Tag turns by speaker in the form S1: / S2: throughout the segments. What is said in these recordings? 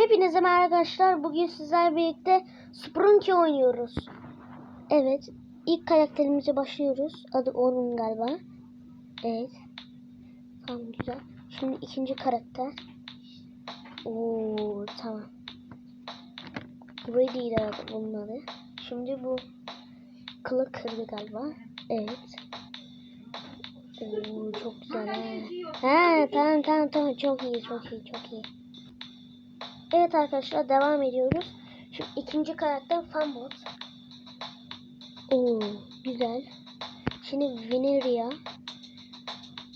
S1: Hepinize merhaba arkadaşlar. Bugün sizlerle birlikte Sprunky oynuyoruz. Evet. ilk karakterimize başlıyoruz. Adı Orun galiba. Evet. Tamam güzel. Şimdi ikinci karakter. Oo tamam. Ready de bunun adı. Şimdi bu kılı kırdı galiba. Evet. Oo, çok güzel. ha. Ha tamam tamam tamam çok iyi çok iyi çok iyi. Evet arkadaşlar devam ediyoruz. Şu ikinci karakter Fanbot. Oo güzel. Şimdi Veneria.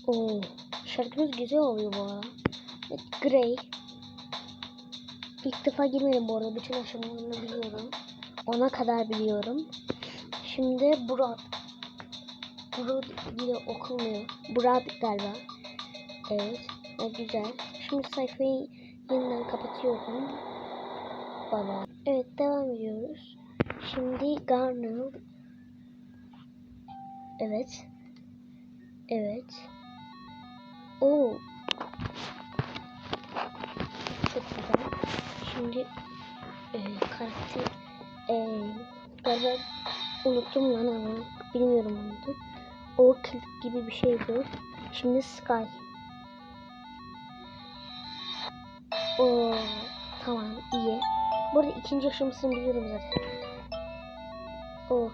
S1: Oo şarkımız güzel oluyor bu arada. Evet, Grey. İlk defa girmedim bu arada. Bütün aşamalarını biliyorum. Ona kadar biliyorum. Şimdi Brad. Brad yine okunmuyor. Brad galiba. Evet. O güzel. Şimdi sayfayı yeniden kapatıyorum. Baba. Evet devam ediyoruz. Şimdi Garnel. Evet. Evet. Oo. Çok güzel. Şimdi e, karakter e, galiba unuttum lan ama bilmiyorum onu. O gibi bir şeydi. Şimdi Sky. Oo, tamam iyi. Burada ikinci aşamasını biliyorum zaten. O.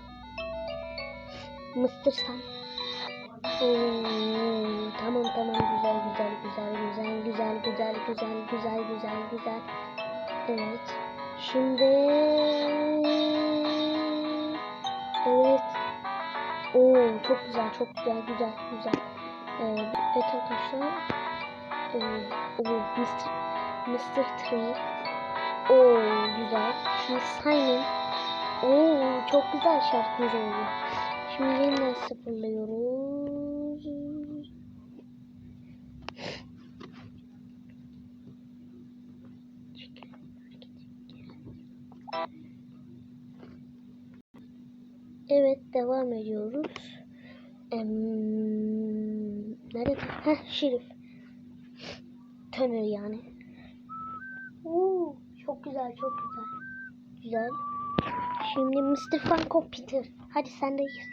S1: Mr. Sun. Oo, tamam tamam güzel güzel güzel güzel güzel güzel güzel güzel güzel güzel. Evet. Şimdi Evet. Oo çok güzel çok güzel güzel güzel. Ee, evet arkadaşlar. Ee, o Mr. Mr. Tree. Oo güzel. Şimdi Simon. Oo çok güzel şarkımız oldu. Şimdi yeniden sıfırlıyoruz. Evet devam ediyoruz. Em, nerede? Heh Şerif. Tönür yani. Oo, çok güzel, çok güzel. Güzel. Şimdi Mr. Funko Peter. Hadi sen de gir.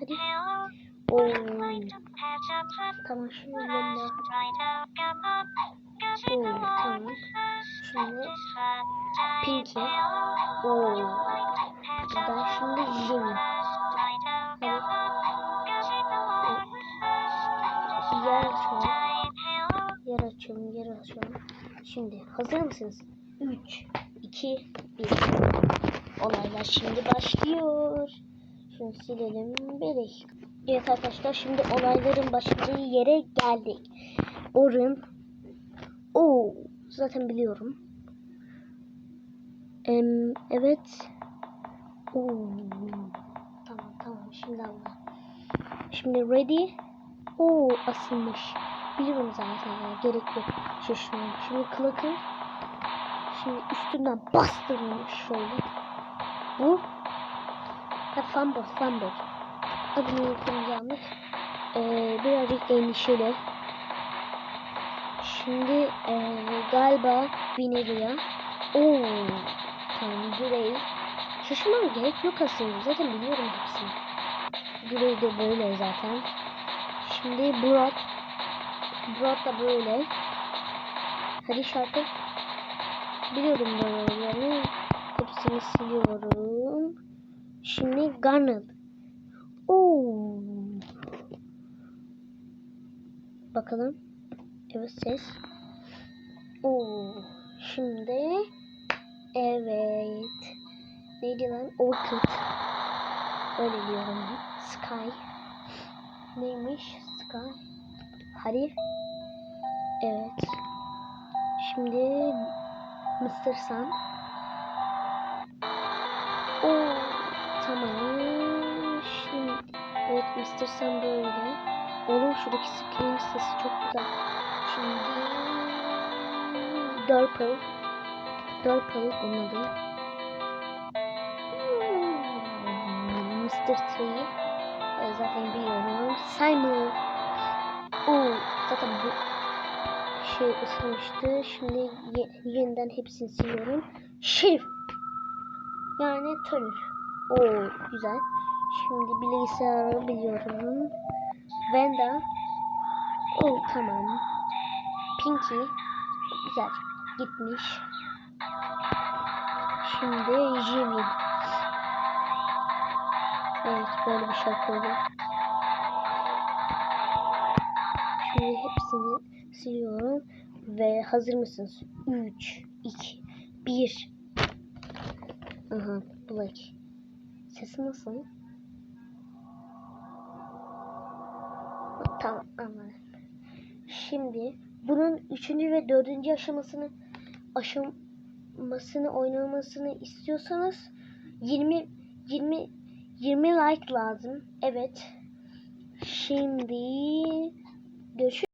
S1: Hadi. Oo. Tamam şimdi Linda. Oo, tamam. Şimdi Pinky. Oo. Güzel. Şimdi Jimmy. Yer açıyorum. Şimdi hazır mısınız? 3, 2, 1. Olaylar şimdi başlıyor. Şunu silelim. Bir. Evet arkadaşlar şimdi olayların başladığı yere geldik. Orun. Oo, zaten biliyorum. Em, evet. Oo. Tamam tamam şimdi anladım. Şimdi ready. Oo asılmış. Biliyorum zaten ya gerek yok. Şunu. Şimdi Clock'ın şimdi üstünden bastırılmış şöyle. Bu ha Fumble Fumble. Adını unuttum yanlış. Ee, birazcık endişeli. Şimdi ee, galiba Vineria. Oo tamam Grey. Şaşırmama gerek yok aslında. Zaten biliyorum hepsini. Grey de böyle zaten. Şimdi Burak. Burak da böyle. Hadi şarkı. Biliyorum böyle. Hepsini siliyorum. Şimdi Garnet. Oo. Bakalım. Evet ses. Oo. Şimdi evet. Neydi lan? Orchid. Öyle diyorum. Sky. Neymiş? Sky. Hadi. Evet. Şimdi Mr. Sun. Oo, tamam. Şimdi evet Mr. Sun böyle. Oğlum şuradaki screen sesi çok güzel. Şimdi Durple. Durple onun adı. Hmm, Mr. Tree. Ee, Zaten biliyorum. Simon. Oo, zaten bu şey ısınmıştı. Şimdi ye- yeniden hepsini siliyorum. Şerif. Yani Tönür. Oo güzel. Şimdi bilgisayarı biliyorum. Venda. Oo tamam. Pinky. Güzel. Gitmiş. Şimdi Jimmy. Evet böyle bir şey koydum. Şimdi hepsini siliyorum. Ve hazır mısınız? 3, 2, 1. Aha Black. Sesi nasıl? Tamam anladım. Şimdi bunun üçüncü ve dördüncü aşamasını aşamasını oynamasını istiyorsanız 20 20 20 like lazım. Evet. Şimdi görüşürüz.